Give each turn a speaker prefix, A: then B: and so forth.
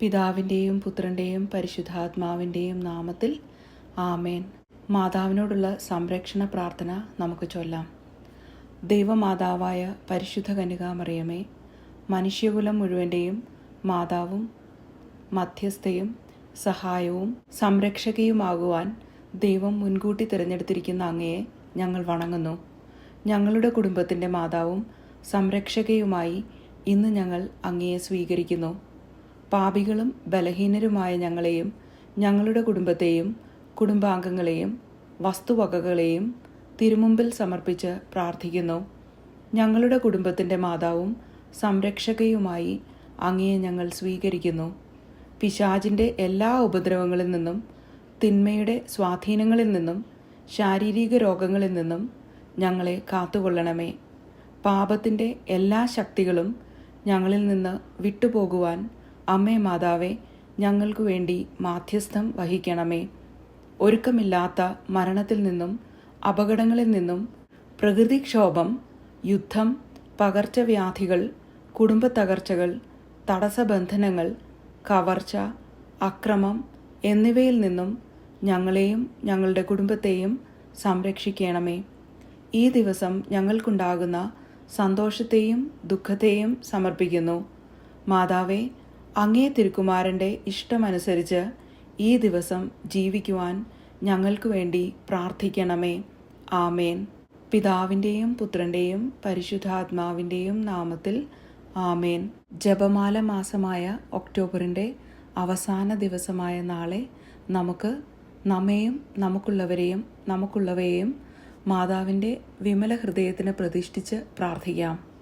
A: പിതാവിന്റെയും പുത്രന്റെയും പരിശുദ്ധാത്മാവിന്റെയും നാമത്തിൽ ആമേൻ. മാതാവിനോടുള്ള സംരക്ഷണ പ്രാർത്ഥന നമുക്ക് ചൊല്ലാം. ദൈവമാതാവായ പരിശുദ്ധ കന്യകാമറിയമേ മനുഷ്യകുലം മുഴുവന്റെയും മാതാവും മധ്യസ്ഥയും സഹായവും സംരക്ഷകയുമാകുവാൻ ദൈവം മുൻകൂട്ടി തിരഞ്ഞെടുത്തിരിക്കുന്ന അങ്ങയെ ഞങ്ങൾ വണങ്ങുന്നു. ഞങ്ങളുടെ കുടുംബത്തിന്റെ മാതാവും സംരക്ഷകയുമായി ഇന്ന് ഞങ്ങൾ അങ്ങയെ സ്വീകരിക്കുന്നു. പാപികളും ബലഹീനരുമായ ഞങ്ങളെയും ഞങ്ങളുടെ കുടുംബത്തെയും കുടുംബാംഗങ്ങളെയും വസ്തുവകകളെയും തിരുമുമ്പിൽ സമർപ്പിച്ച് പ്രാർത്ഥിക്കുന്നു. ഞങ്ങളുടെ കുടുംബത്തിന്റെ മാതാവും സംരക്ഷകയുമായി അങ്ങയെ ഞങ്ങൾ സ്വീകരിക്കുന്നു. പിശാചിന്റെ എല്ലാ ഉപദ്രവങ്ങളിൽ നിന്നും തിന്മയുടെ സ്വാധീനങ്ങളിൽ നിന്നും ശാരീരിക രോഗങ്ങളിൽ നിന്നും ഞങ്ങളെ കാത്തുകൊള്ളണമേ. പാപത്തിന്റെ എല്ലാ ശക്തികളും ഞങ്ങളിൽ നിന്ന് വിട്ടുപോകുവാൻ അമ്മേ മാതാവേ ഞങ്ങൾക്കു വേണ്ടി മാധ്യസ്ഥം വഹിക്കണമേ. ഒരുക്കമില്ലാത്ത മരണത്തിൽ നിന്നും അപകടങ്ങളിൽ നിന്നും പ്രകൃതിക്ഷോഭം യുദ്ധം പകർച്ചവ്യാധികൾ കുടുംബത്തകർച്ചകൾ തടസ്സബന്ധനങ്ങൾ കവർച്ച അക്രമം എന്നിവയിൽ നിന്നും ഞങ്ങളെയും ഞങ്ങളുടെ കുടുംബത്തെയും സംരക്ഷിക്കണമേ. ഈ ദിവസം ഞങ്ങൾക്കുണ്ടാകുന്ന സന്തോഷത്തെയും ദുഃഖത്തെയും സമർപ്പിക്കുന്നു. മാതാവേ അങ്ങേ തിരുക്കുമാരന്റെ ഇഷ്ടമനുസരിച്ച് ഈ ദിവസം ജീവിക്കുവാൻ ഞങ്ങൾക്ക് വേണ്ടി പ്രാർത്ഥിക്കണമേ. ആമേൻ. പിതാവിന്റെയും പുത്രന്റെയും പരിശുദ്ധാത്മാവിന്റെയും നാമത്തിൽ ആമേൻ. ജപമാല മാസമായ ഒക്ടോബറിന്റെ അവസാന ദിവസമായ നാളെ നമുക്ക് നമ്മെയും നമുക്കുള്ളവരെയും നമുക്കുള്ളവയെയും മാതാവിന്റെ വിമല ഹൃദയത്തിന് പ്രതിഷ്ഠിച്ച് പ്രാർത്ഥിക്കാം.